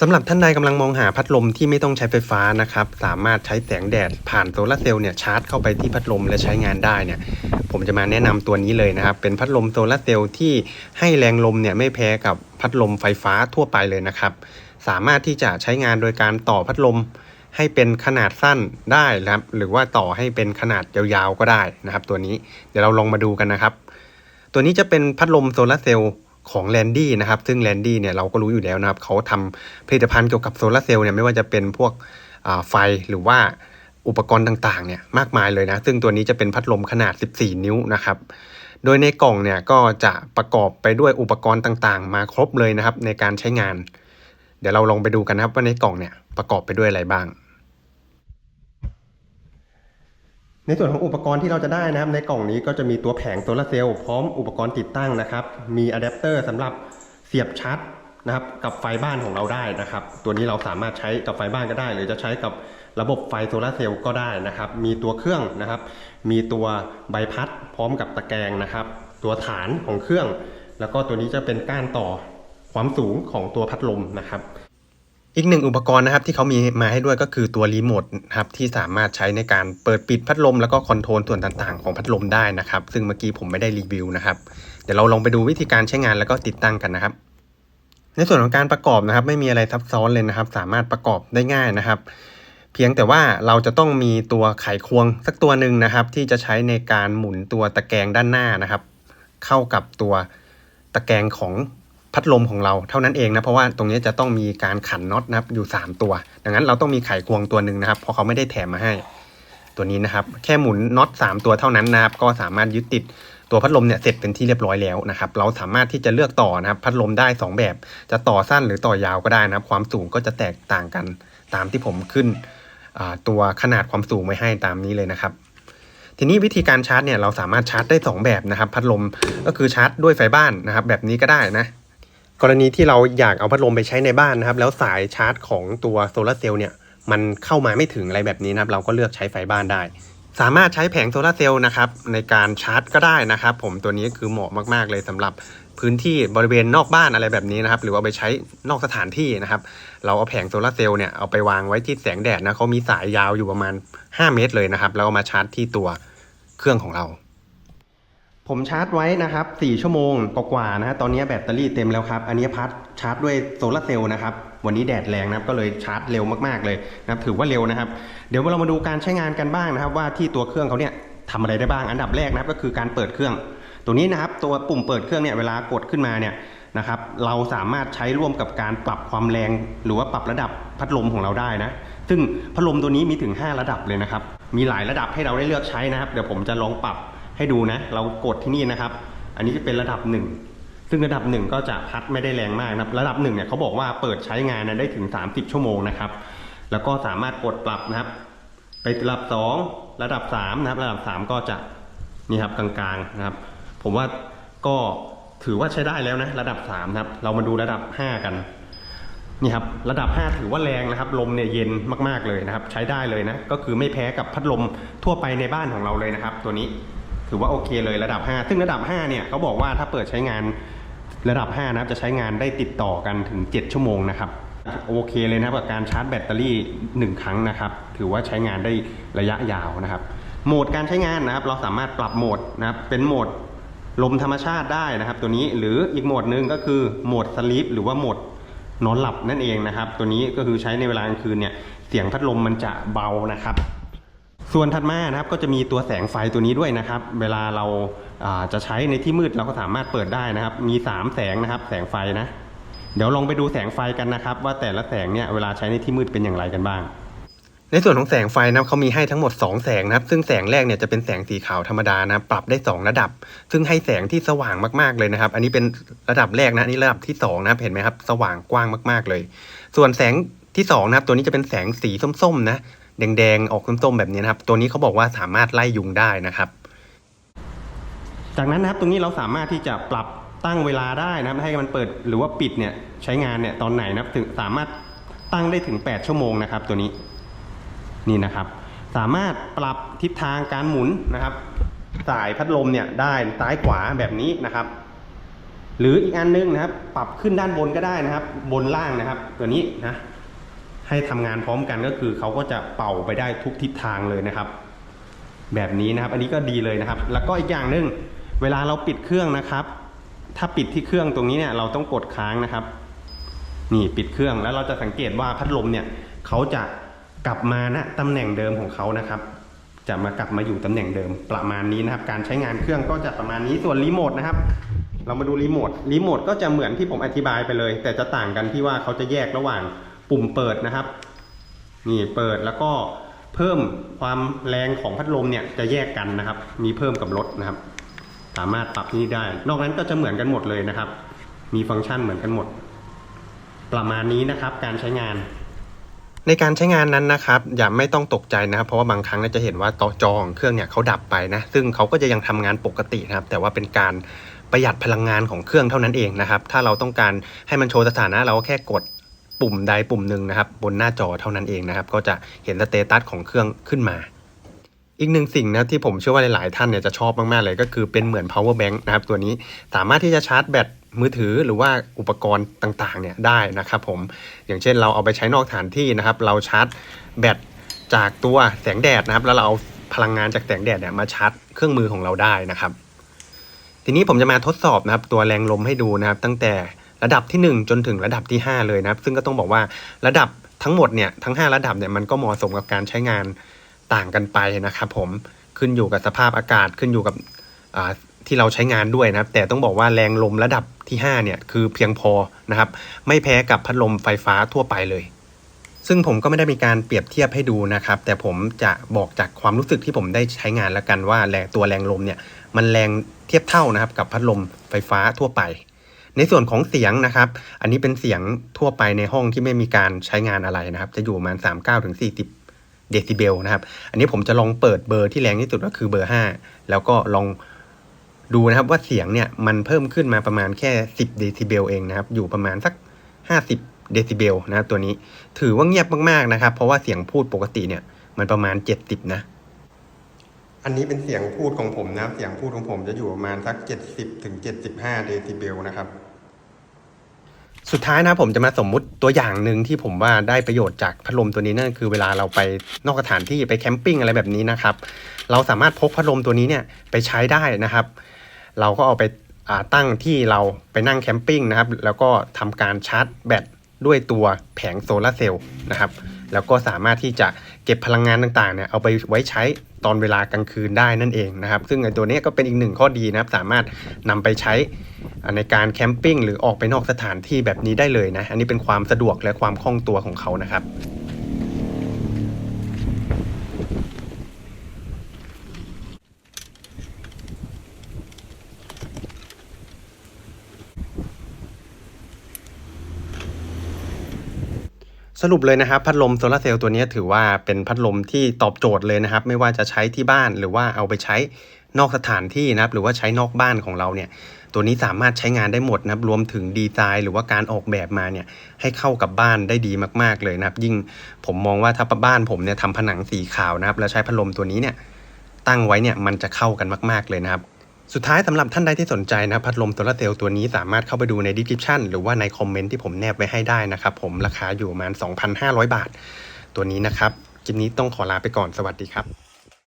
สำหรับท่านใดกำลังมองหาพัดลมที่ไม่ต้องใช้ไฟฟ้านะครับ สามารถใช้แสงแดดผ่านโซลาร์เซลล์เนี่ยชาร์จเข้าไปที่พัดลมและใช้งานได้เนี่ย ผมจะมาแนะนำตัวนี้เลยนะครับ เป็นพัดลมโซลาร์เซลล์ที่ให้แรงลมเนี่ยไม่แพ้กับพัดลมไฟฟ้าทั่วไปเลยนะครับ สามารถที่จะใช้งานโดยการต่อพัดลมให้เป็นขนาดสั้นได้นะครับ หรือว่าต่อให้เป็นขนาดยาวๆก็ได้นะครับ ตัวนี้เดี๋ยวเราลองมาดูกันนะครับ ตัวนี้จะเป็นพัดลมโซลาร์เซลล์ ของแลนดี้นะครับ ซึ่งแลนดี้เนี่ยเราก็รู้อยู่แล้วนะครับ เขาทำผลิตภัณฑ์เกี่ยวกับโซลาร์เซลล์เนี่ยไม่ว่าจะเป็นพวกไฟหรือว่าอุปกรณ์ต่างๆเนี่ยมากมายเลยนะ ซึ่งตัวนี้จะเป็นพัดลมขนาด 14 นิ้วนะครับ โดยในกล่องเนี่ยก็จะประกอบไปด้วยอุปกรณ์ต่างๆ มาครบเลยนะครับในการใช้งาน เดี๋ยวเราลองไปดูกันนะครับว่าในกล่องเนี่ยประกอบไปด้วยอะไรบ้าง ในส่วนของอุปกรณ์ที่เราจะได้นะครับ ในกล่องนี้ก็จะมีตัวแผงโซลาร์เซลล์พร้อมอุปกรณ์ติดตั้งนะครับ มีอะแดปเตอร์สำหรับเสียบชาร์จนะครับกับไฟบ้านของเราได้นะครับ ตัวนี้เราสามารถใช้กับไฟบ้านก็ได้ หรือจะใช้กับระบบไฟโซลาร์เซลล์ก็ได้นะครับ มีตัวเครื่องนะครับ มีตัวใบพัดพร้อมกับตะแกรงนะครับ ตัวฐานของเครื่อง แล้วก็ตัวนี้จะเป็นก้านต่อความสูงของตัวพัดลมนะครับ อีกหนึ่งอุปกรณ์นะครับที่เขามีมาให้ด้วยก็คือตัวรีโมทครับที่สามารถใช้ในการเปิดปิดพัดลมแล้วก็คอนโทรลส่วนต่างๆของพัดลมได้นะครับ ซึ่งเมื่อกี้ผมไม่ได้รีวิวนะครับ เดี๋ยวเราลองไปดูวิธีการใช้งานแล้วก็ติดตั้งกันนะครับ ในส่วนของการประกอบนะครับ ไม่มีอะไรซับซ้อนเลยนะครับ สามารถประกอบได้ง่ายนะครับ เพียงแต่ว่าเราจะต้องมีตัวไขควงสักตัวหนึ่งนะครับ ที่จะใช้ในการหมุนตัวตะแกรงด้านหน้านะครับ เข้ากับตัวตะแกรงของ พัดลมของเราเท่านั้นเองนะเพราะว่าตรงนี้จะต้องมีการขันน็อตนะครับอยู่ 3 ตัว ดังนั้นเราต้องมีไขควงตัวหนึ่งนะครับเพราะเขาไม่ได้แถมมาให้ ตัวนี้นะครับ แค่หมุนน็อต3ตัวเท่านั้นนะครับ ก็สามารถยึดติดตัวพัดลมเนี่ยเสร็จเป็นที่เรียบร้อยแล้วนะครับ เราสามารถที่จะเลือกต่อนะครับ พัดลมได้ 2 แบบ จะต่อสั้นหรือต่อยาวก็ได้นะครับ ความสูงก็จะแตกต่างกันตามที่ผมขึ้นตัวขนาดความสูงไว้ให้ตามนี้เลยนะครับทีนี้วิธีการชาร์จเนี่ยเราสามารถชาร์จได้ 2 แบบนะครับ พัดลมก็คือชาร์จด้วยไฟบ้านนะครับ แบบนี้ก็ได้นะ กรณีที่เราอยากเอาพัดลมไปใช้ในบ้านนะครับ แล้วสายชาร์จของตัวโซลาร์เซลล์เนี่ยมันเข้ามาไม่ถึงอะไรแบบนี้นะครับ เราก็เลือกใช้ไฟบ้านได้ สามารถใช้แผงโซลาร์เซลล์นะครับในการชาร์จก็ได้นะครับ ผมตัวนี้คือเหมาะมากๆเลยสำหรับพื้นที่บริเวณนอกบ้านอะไรแบบนี้นะครับ หรือว่าเอาไปใช้นอกสถานที่นะครับ เราเอาแผงโซลาร์เซลล์เนี่ยเอาไปวางไว้ที่แสงแดดนะเขามีสายยาวอยู่ประมาณ 5 เมตรเลยนะครับ แล้วเอามาชาร์จที่ตัวเครื่องของเรา ผมชาร์จไว้นะครับ4ชั่วโมงกว่าๆนะฮะตอนนี้แบตเตอรี่เต็มแล้วครับ อันนี้พัดชาร์จด้วยโซลาร์เซลล์นะครับ วันนี้แดดแรงนะครับ ก็เลยชาร์จเร็วมากๆเลยนะครับ ถือว่าเร็วนะครับ เดี๋ยวเรามาดูการใช้งานกันบ้างนะครับ ว่าที่ตัวเครื่องเขาเนี่ยทำอะไรได้บ้าง อันดับแรกนะครับก็คือการเปิดเครื่อง ตัวนี้นะครับ ตัวปุ่มเปิดเครื่องเนี่ยเวลากดขึ้นมาเนี่ยนะครับ เราสามารถใช้ร่วมกับการปรับความแรง หรือว่าปรับระดับพัดลมของเราได้นะ ซึ่งพัดลมตัวนี้มีถึง 5 ระดับเลยนะครับ มีหลายระดับให้เราได้เลือกใช้นะครับ เดี๋ยวผมจะลองปรับ ให้ดูนะ เรากดที่นี่นะครับ อันนี้จะเป็นระดับหนึ่งซึ่งระดับหนึ่งก็จะพัดไม่ได้แรงมากนะครับ ระดับหนึ่งเนี่ยเขาบอกว่าเปิดใช้งานนะได้ถึง 30 ชั่วโมงนะครับ แล้วก็สามารถกดปรับนะครับ ไประดับ 2 ระดับ3นะครับ ระดับ 3 ก็จะนี่ครับกลางๆนะครับ ผมว่าก็ถือว่าใช้ได้แล้วนะระดับ3นะครับ เรามาดูระดับ 5 กันนี่ครับระดับ 5 ถือว่าแรงนะครับ ลมเนี่ยเย็นมากๆเลยนะครับ ใช้ได้เลยนะ ก็คือไม่แพ้กับพัดลมทั่วไปในบ้านของเราเลยนะครับ ตัวนี้ ถือว่าโอเคเลยระดับ 5 ซึ่งระดับ 5 เนี่ยเขาบอกว่าถ้าเปิดใช้งานระดับ 5 นะครับจะใช้งานได้ติดต่อกันถึง 7 ชั่วโมงนะครับโอเคเลยนะครับกับการชาร์จแบตเตอรี่ 1 ครั้งนะครับ ถือว่าใช้งานได้ระยะยาวนะครับ โหมดการใช้งานนะครับ เราสามารถปรับโหมดนะครับเป็นโหมดลมธรรมชาติได้นะครับ ตัวนี้หรืออีกโหมดหนึ่งก็คือโหมดสลีปหรือว่าโหมดนอนหลับนั่นเองนะครับ ตัวนี้ก็คือใช้ในเวลากลางคืนเนี่ยเสียงพัดลมมันจะเบานะครับ ส่วนถัดมานะครับก็จะมีตัวแสงไฟตัวนี้ด้วยนะครับ เวลาเราาจะใช้ในที่มืดเราก็สามารถเปิดได้นะครับ มี 3 แสงนะครับ แสงไฟนะ เดี๋ยวลองไปดูแสงไฟกันนะครับ ว่าแต่ละแสงเนี่ยเวลาใช้ในที่มืดเป็นอย่างไรกันบ้าง ในส่วนของแสงไฟนะครับเขามีให้ทั้งหมด 2 แสงนะครับ ซึ่งแสงแรกเนี่ยจะเป็นแสงสีขาวธรรมดานะปรับได้ 2 ระดับ ซึ่งให้แสงที่สว่างมากๆเลยนะครับ อันนี้เป็นระดับแรกนะอันนี่ระดับที่2นะเห็นไหมครับ สว่างกว้างมาก ๆเลย ส่วนแสงที่2นะครับตัวนี้จะเป็นแสงสีส้มๆนะ แดงๆ ออกส้มๆแบบนี้นะครับ ตัวนี้เขาบอกว่าสามารถไล่ยุงได้นะครับ จากนั้นนะครับตรงนี้เราสามารถที่จะปรับตั้งเวลาได้นะครับ ให้มันเปิดหรือว่าปิดเนี่ยใช้งานเนี่ยตอนไหนนะครับถึงสามารถตั้งได้ถึง 8 ชั่วโมงนะครับ ตัวนี้นี่นะครับ สามารถปรับทิศทางการหมุนนะครับ สายพัดลมเนี่ยได้ซ้ายขวาแบบนี้นะครับ หรืออีกอันนึงนะครับ ปรับขึ้นด้านบนก็ได้นะครับ บนล่างนะครับ ตัวนี้นะ ให้ทำงานพร้อมกันก็คือเขาก็จะเป่าไปได้ทุกทิศทางเลยนะครับ แบบนี้นะครับ อันนี้ก็ดีเลยนะครับ แล้วก็อีกอย่างหนึ่งเวลาเราปิดเครื่องนะครับ ถ้าปิดที่เครื่องตรงนี้เนี่ยเราต้องกดค้างนะครับ นี่ปิดเครื่องแล้วเราจะสังเกตว่าพัดลมเนี่ยเขาจะกลับมาณตำแหน่งเดิมของเขานะครับ จะมากลับมาอยู่ตำแหน่งเดิมประมาณนี้นะครับ การใช้งานเครื่องก็จะประมาณนี้ส่วนรีโมทนะครับ เรามาดูรีโมทรีโมทก็จะเหมือนที่ผมอธิบายไปเลย แต่จะต่างกันที่ว่าเขาจะแยกระหว่าง ปุ่มเปิดนะครับนี่เปิดแล้วก็เพิ่มความแรงของพัดลมเนี่ยจะแยกกันนะครับ มีเพิ่มกับลดนะครับ สามารถปรับนี่ได้ นอกนั้นก็จะเหมือนกันหมดเลยนะครับ มีฟังก์ชันเหมือนกันหมด ประมาณนี้นะครับการใช้งานในการใช้งานนั้นนะครับ อย่าไม่ต้องตกใจนะครับ เพราะว่าบางครั้งเนี่ยจะเห็นว่าต่อจอของเครื่องเนี่ยเขาดับไปนะ ซึ่งเขาก็จะยังทำงานปกตินะครับ แต่ว่าเป็นการประหยัดพลังงานของเครื่องเท่านั้นเองนะครับ ถ้าเราต้องการให้มันโชว์สถานะเราก็แค่กด ปุ่มใดปุ่มหนึ่งนะครับ บนหน้าจอเท่านั้นเองนะครับ ก็จะเห็นสเตตัสของเครื่องขึ้นมา อีกหนึ่งสิ่งนะที่ผมเชื่อว่าหลาย ๆ ท่านเนี่ยจะชอบมาก ๆ เลยก็คือเป็นเหมือน power bank นะครับ ตัวนี้สามารถที่จะชาร์จแบตมือถือหรือว่าอุปกรณ์ต่าง ๆ เนี่ยได้นะครับผมอย่างเช่นเราเอาไปใช้นอกสถานที่นะครับ เราชาร์จแบตจากตัวแสงแดดนะครับ แล้วเราเอาพลังงานจากแสงแดดเนี่ยมาชาร์จเครื่องมือของเราได้นะครับ ทีนี้ผมจะมาทดสอบนะครับ ตัวแรงลมให้ดูนะครับ ตั้งแต่ ระดับที่ 1 จนถึงระดับที่ 5 เลยนะครับ ซึ่งก็ต้องบอกว่าระดับทั้งหมดเนี่ยทั้ง 5 ระดับเนี่ยมันก็เหมาะสมกับการใช้งานต่างกันไปนะครับผมขึ้นอยู่กับสภาพอากาศขึ้นอยู่กับที่เราใช้งานด้วยนะครับ แต่ต้องบอกว่าแรงลมระดับที่5เนี่ยคือเพียงพอนะครับ ไม่แพ้กับพัดลมไฟฟ้าทั่วไปเลย ซึ่งผมก็ไม่ได้มีการเปรียบเทียบให้ดูนะครับ แต่ผมจะบอกจากความรู้สึกที่ผมได้ใช้งานแล้วกันว่าแรงตัวแรงลมเนี่ยมันแรงเทียบเท่านะครับกับพัดลมไฟฟ้าทั่วไป ในส่วนของเสียงนะครับ อันนี้เป็นเสียงทั่วไปในห้องที่ไม่มีการใช้งานอะไรนะครับ จะอยู่ประมาณ39ถึง40 เดซิเบลนะครับ อันนี้ผมจะลองเปิดเบอร์ที่แรงที่สุดก็คือเบอร์ 5 แล้วก็ลองดูนะครับว่าเสียงเนี่ยมันเพิ่มขึ้นมาประมาณแค่ 10 เดซิเบลเองนะครับ อยู่ประมาณสัก 50 เดซิเบลนะตัวนี้ถือว่าเงียบมากๆนะครับ เพราะว่าเสียงพูดปกติเนี่ยมันประมาณ 70 นะอันนี้เป็นเสียงพูดของผมนะครับ เสียงพูดของผมจะอยู่ประมาณสัก 70ถึง75 เดซิเบลนะครับ สุดท้ายนะผมจะมาสมมุติตัวอย่างหนึ่งที่ผมว่าได้ประโยชน์จากพัดลมตัวนี้นั่นคือเวลาเราไปนอกสถานที่ไปแคมปิ้งอะไรแบบนี้นะครับ เราสามารถพกพัดลมตัวนี้เนี่ยไปใช้ได้นะครับ เราก็เอาไปาตั้งที่เราไปนั่งแคมปิ้งนะครับ แล้วก็ทำการชาร์จแบตด้วยตัวแผงโซลาร์เซลล์นะครับ แล้วก็สามารถที่จะ เก็บพลังงานต่างๆเนี่ยเอาไปไว้ใช้ตอนเวลากลางคืนได้นั่นเองนะครับ ซึ่งไอ้ตัวนี้ก็เป็นอีกหนึ่งข้อดีนะครับ สามารถนำไปใช้ในการแคมปิ้งหรือออกไปนอกสถานที่แบบนี้ได้เลยนะ อันนี้เป็นความสะดวกและความคล่องตัวของเขานะครับ สรุปเลยนะครับ พัดลมโซลาเซลล์ตัวนี้ถือว่าเป็นพัดลมที่ตอบโจทย์เลยนะครับ ไม่ว่าจะใช้ที่บ้านหรือว่าเอาไปใช้นอกสถานที่นะครับ หรือว่าใช้นอกบ้านของเราเนี่ย ตัวนี้สามารถใช้งานได้หมดนะครับ รวมถึงดีไซน์หรือว่าการออกแบบมาเนี่ย ให้เข้ากับบ้านได้ดีมาก ๆเลยนะครับ ยิ่งผมมองว่าถ้าบ้านผมเนี่ยทำผนังสีขาวนะครับ แล้วใช้พัดลมตัวนี้เนี่ย ตั้งไว้เนี่ยมันจะเข้ากันมาก ๆเลยนะครับ สุดท้ายสำหรับท่านใดที่สนใจนะพัดลมโซลาเซลล์ตัวนี้สามารถเข้าไปดูในดีสคริปชันหรือว่าในคอมเมนต์ที่ผมแนบไว้ให้ได้นะครับ ผมราคาอยู่ประมาณ 2,500 บาท ตัวนี้นะครับคลิปนี้ต้องขอลาไปก่อนสวัสดีครับ